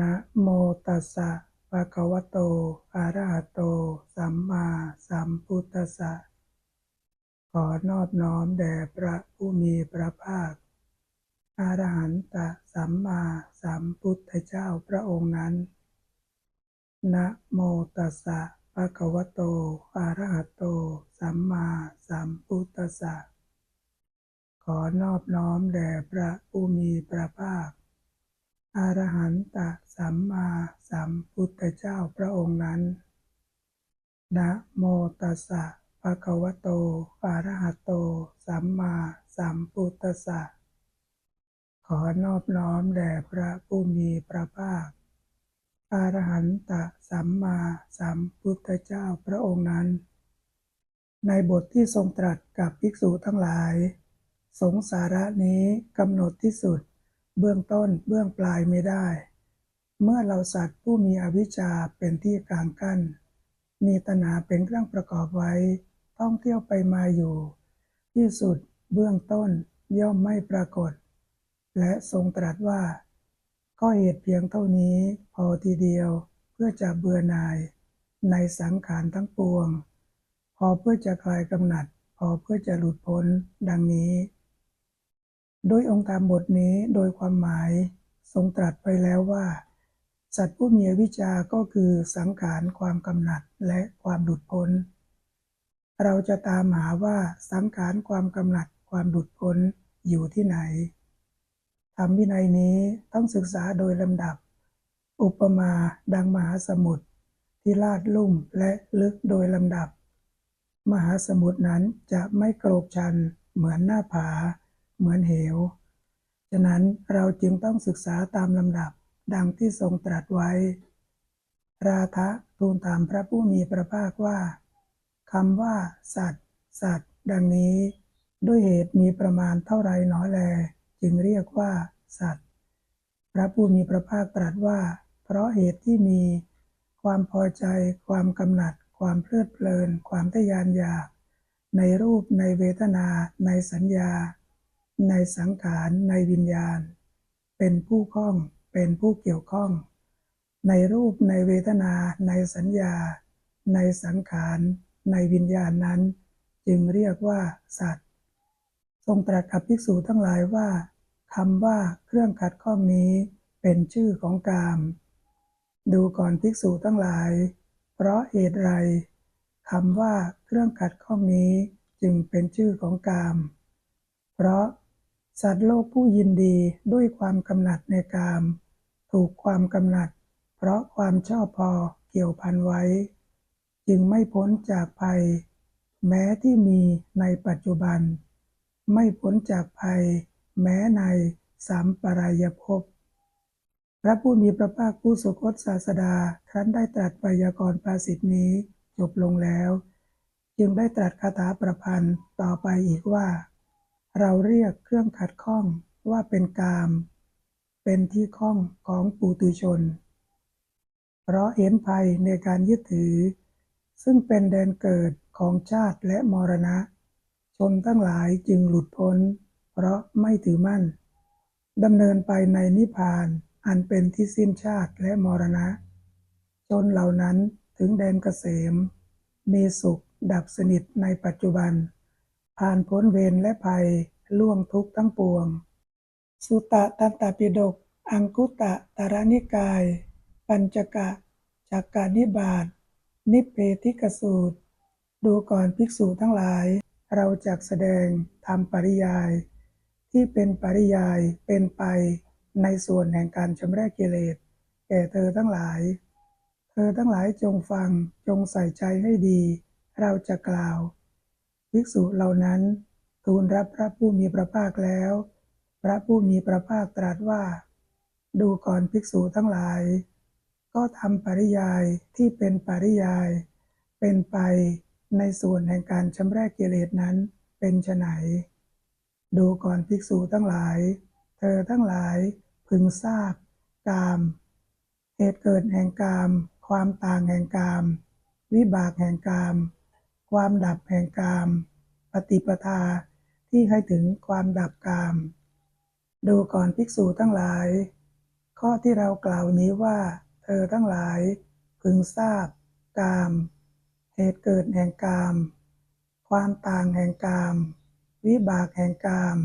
นะโมตัสสะภะคะวะโต อะระหะโต สัมมาสัมพุทธัสสะ ขอนอบน้อมแด่พระผู้มีพระภาค อรหันตสัมมาสัมพุทธเจ้าพระองค์นั้น นะโมตัสสะภะคะวะโต อะระหะโต สัมมาสัมพุทธัสสะ ขอนอบน้อมแด่พระผู้มีพระภาค อรหันตสัมมาสัมพุทธเจ้าพระองค์นั้น นะโมตัสสะภะคะวะโตอะระหะโต สัมมาสัมพุทธัสสะ ขอนอบน้อมแด่พระผู้มีพระภาคอรหันตสัมมาสัมพุทธเจ้าพระองค์นั้น ในบทที่ทรงตรัสกับภิกษุทั้งหลาย สงสาระนี้กำหนดที่สุด เบื้องต้นเบื้องปลายไม่ได้ เมื่อเราสัตว์ผู้มีอวิชชาเป็นที่กลางกั้น มีตนาเป็นเครื่องประกอบไว้ ท่องเที่ยวไปมาอยู่ ที่สุดเบื้องต้นย่อมไม่ปรากฏ และทรงตรัสว่า ก็เหตุเพียงเท่านี้พอทีเดียวเพื่อจะเบื่อหน่าย ในสังขารทั้งปวง พอเพื่อจะคลายกำหนัด พอเพื่อจะหลุดพ้นดังนี้ โดยองค์ธรรมบทนี้โดยความหมายทรงตรัสไปแล้วว่า สัตว์ผู้มีวิชาก็คือสังขารความกำหนัดและความหลุดพ้น เราจะตามหาว่าสังขารความกำหนัดความหลุดพ้นอยู่ที่ไหนธรรมวินัยนี้ต้องศึกษาโดยลำดับ อุปมาดังมหาสมุทรที่ลาดลุ่มและลึกโดยลำดับ มหาสมุทรนั้นจะไม่โกรกชันเหมือนหน้าผา เหมือนเหว ฉะนั้นเราจึงต้องศึกษาตามลำดับดังที่ทรงตรัสไว้ ราทะทูลถามพระผู้มีพระภาคว่าคำว่า สัตว์สัตว์ดังนี้ ด้วยเหตุมีประมาณเท่าไรหนอยแล จึงเรียกว่า สัตว์พระผู้มีพระภาคตรัสว่า เพราะเหตุที่มีความพอใจ ความกำหนัด ความเพลิดเพลิน ความทะยานอยาก ในรูปในเวทนา ในสัญญา ในสังขารในวิญญาณ เป็นผู้ข้องเป็นผู้เกี่ยวข้อง ในรูปในเวทนา ในสัญญา ในสังขาร ในวิญญาณนั้น จึงเรียกว่าสัตว์ ทรงตรัสกับภิกษุทั้งหลายว่าคำว่าเครื่องขัดข้องนี้เป็นชื่อของกาม ดูก่อนภิกษุทั้งหลาย เพราะเหตุไรคำว่าเครื่องขัดข้องนี้จึงเป็นชื่อของกาม เพราะ สัตว์โลกผู้ยินดีด้วยความกำหนัดในกาม ถูกความกำหนัด เพราะความชอบพอเกี่ยวพันไว้ จึงไม่พ้นจากภัย แม้ที่มีในปัจจุบัน ไม่พ้นจากภัย แม้ในสามปรายภพพระผู้มีพระภาคผู้สุคตศาสดาครั้นได้ตรัสไวยากรณ์ภาษิตนี้จบลงแล้ว จึงได้ตรัสคาถาประพันธ์ต่อไปอีกว่า เราเรียกเครื่องขัดข้องว่าเป็นกาม เป็นที่ข้องของปุตุชน เพราะเห็นภัยในการยึดถือ ซึ่งเป็นแดนเกิดของชาติและมรณะ ชนทั้งหลายจึงหลุดพ้น เพราะไม่ถือมั่นดำเนินไปในนิพพานอันเป็นที่สิ้นชาติและมรณะ ชนเหล่านั้นถึงแดนเกษม มีสุขดับสนิทในปัจจุบัน ผ่านพ้นเวรและภัยล่วงทุกข์ทั้งปวง สุตตะตันตปิฎกอังคุตะตารนิกาย ปัญจกะจักกานิบาตนิเพธิกสูตร ดูก่อนภิกษุทั้งหลาย เราจักแสดงทำปริยาย ที่เป็นปริยายเป็นไปในส่วนแห่งการชำระกิเลสแก่เธอทั้งหลาย เธอทั้งหลายจงฟังจงใส่ใจให้ดี เราจะกล่าว ภิกษุเหล่านั้น ทูลรับพระผู้มีพระภาคแล้ว พระผู้มีพระภาคตรัสว่า ดูก่อนภิกษุทั้งหลาย ก็ทำปริยายที่เป็นปริยาย เป็นไปในส่วนแห่งการชำระกิเลสนั้นเป็นไฉนดูก่อนภิกษุทั้งหลาย เธอทั้งหลายพึงทราบ กาม เหตุเกิดแห่งกาม ความต่างแห่งกาม วิบากแห่งกาม ความดับแห่งกาม ปฏิปทาที่ให้ถึงความดับกาม ดูก่อนภิกษุทั้งหลาย ข้อที่เรากล่าวนี้ว่า เธอทั้งหลาย พึงทราบ กาม เหตุเกิดแห่งกาม ความต่างแห่งกาม วิบากแห่งกาม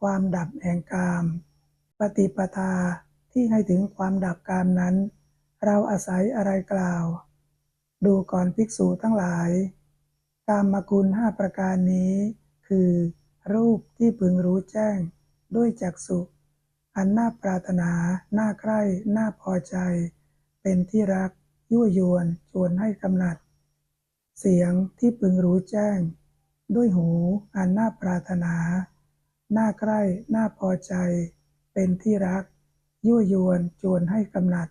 ความดับแห่งกาม ปฏิปทาที่ให้ถึงความดับกามนั้น เราอาศัยอะไรกล่าว ดูก่อนภิกษุทั้งหลาย กามคุณห้าประการนี้ คือ รูปที่พึงรู้แจ้ง ด้วยจักษุ อันน่าปรารถนา น่าใคร่ น่าพอใจ เป็นที่รัก ยั่วยวน ชวนให้กำหนัด เสียงที่พึงรู้แจ้ง ด้วยหู อันน่าปรารถนา น่าใคร่ น่าพอใจ เป็นที่รัก ยั่วยวน ชวนให้กำหนัด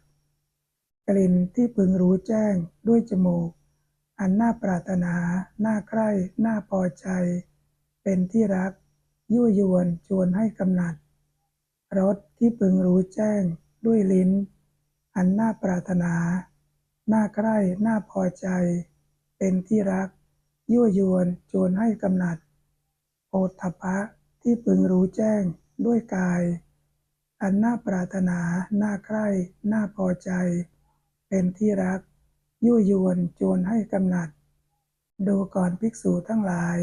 กลิ่นที่พึงรู้แจ้ง ด้วยจมูก อันน่าปรารถนา น่าใคร่ น่าพอใจ เป็นที่รัก ยั่วยวน ชวนให้กำหนัด รสที่พึงรู้แจ้ง ด้วยลิ้น อันน่าปรารถนา น่าใคร่ น่าพอใจ เป็นที่รัก ยั่วยวน ชวนให้กำหนัดโอฏฐัพพะที่พึงรู้แจ้ง ด้วยกาย อันน่าปรารถนา น่าใคร่ น่าพอใจ เป็นที่รัก ยั่วยวนชวนให้กำหนัด ดูก่อนภิกษุทั้งหลาย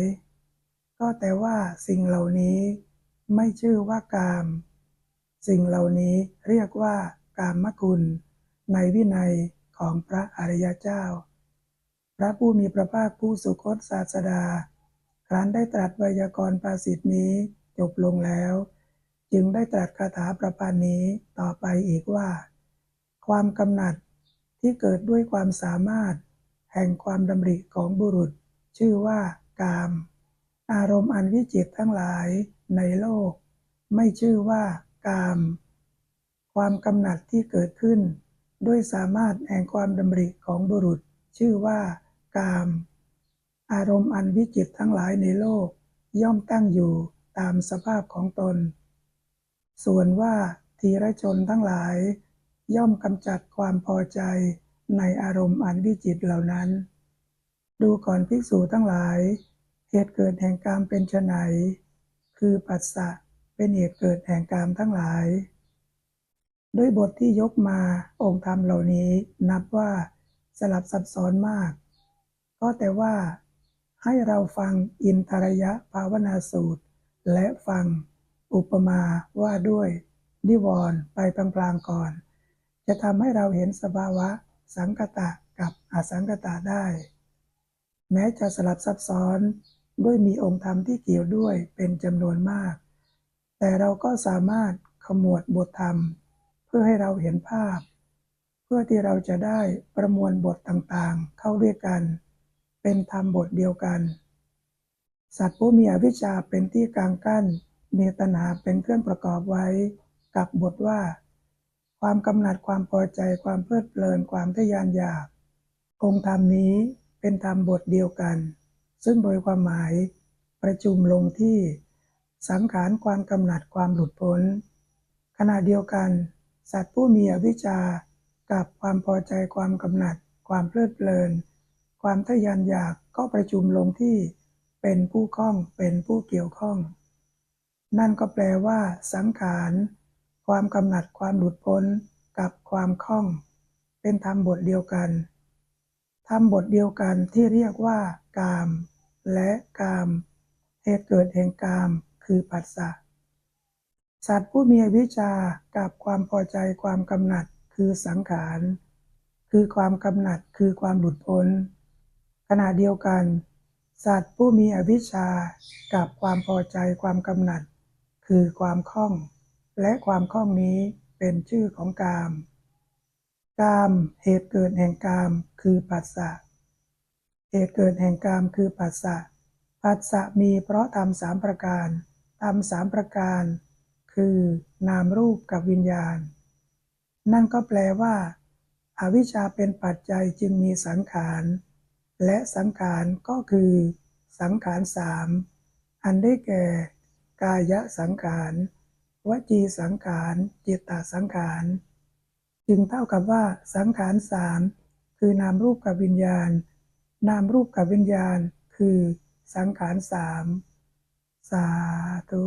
ก็แต่ว่าสิ่งเหล่านี้ไม่ชื่อว่ากาม สิ่งเหล่านี้เรียกว่ากามคุณ ในวินัยของพระอริยเจ้า พระผู้มีพระภาคผู้สุคตศาสดา ครั้นได้ตรัสไวยากรณ์ภาษิตนี้จบลงแล้ว จึงได้ตรัสคาถาประพันธ์นี้ต่อไปอีกว่า ความกำหนัด ที่เกิดด้วยความสามารถ แห่งความดำริของบุรุษ ชื่อว่ากาม อารมณ์อันวิจิตทั้งหลายในโลก ไม่ชื่อว่ากาม ความกำหนัดที่เกิดขึ้น ด้วยสามารถแห่งความดำริของบุรุษ ชื่อว่ากาม อารมณ์อันวิจิตทั้งหลายในโลก ย่อมตั้งอยู่ตามสภาพของตน ส่วนว่าทีรชนทั้งหลาย ย่อมกำจัดความพอใจในอารมณ์อันวิจิตเหล่านั้น ดูก่อนภิกษุทั้งหลาย เหตุเกิดแห่งกามเป็นไนคือปัสสะเป็นเหตุเกิดแห่งกามทั้งหลาย ด้วยบทที่ยกมาองค์ธรรมเหล่านี้นับว่าสลับซับซ้อนมาก ก็แต่ว่าให้เราฟังอินทรยะภาวนาสูตร และฟังอุปมาว่าด้วยนิวรณ์ไปพลางๆก่อน จะทำให้เราเห็นสภาวะสังกตะกับอสังกตะได้ แม้จะสลับซับซ้อนด้วยมีองค์ธรรมที่เกี่ยวด้วยเป็นจำนวนมาก แต่เราก็สามารถขมวดบทธรรม เพื่อให้เราเห็นภาพ เพื่อที่เราจะได้ประมวลบทต่างๆ เข้าด้วยกัน เป็นธรรมบทเดียวกัน สัตว์ผู้มีอวิชชาเป็นที่กลางกั้นมีตัณหาเป็นเครื่องประกอบไว้ กับบทว่า ความกำหนัดความพอใจความเพลิดเพลินความทะยานอยากองค์ธรรมนี้เป็นธรรมบทเดียวกัน ซึ่งโดยความหมายประชุมลงที่สังขารความกำหนัดความหลุดพ้น ขณะเดียวกัน สัตว์ผู้มีอวิชชากับความพอใจความกำหนัด ความเพลิดเพลิน ความทะยานอยากก็ประชุมลงที่เป็นผู้คล้องเป็นผู้เกี่ยวข้อง นั่นก็แปลว่า สังขาร ความกำหนัดความหลุดพ้นกับความคล้อง เป็นธรรมบทเดียวกันธรรมบทเดียวกันที่เรียกว่ากาม และกาม เหตุเกิดแห่งกามคือปัสสะสัตว์ผู้มีวิชากับความพอใจความกำหนัดคือสังขาร คือความกำหนัดคือความหลุดพ้น ขณะเดียวกัน สัตว์ผู้มีอวิชชากับความพอใจความกำหนัด คือความคล่อง และความคล่องนี้เป็นชื่อของกาม กามเหตุเกิดแห่งกามคือปัสสะ เหตุเกิดแห่งกามคือปัสสะ ปัสสะมีเพราะทำสามประการทำสามประการ คือนามรูปกับวิญญาณ นั่นก็แปลว่าอาวิชชาเป็นปัจจัยจึงมีสังขาร และสังขารก็คือ สังขารสาม อันได้แก่ กายสังขาร วจีสังขารเจตตตสังขารจึงเท่ากับว่าสังขารสามคือนามรูปกับวิญญาณ นามรูปกับวิญญาณ คือสังขารสามสาธุ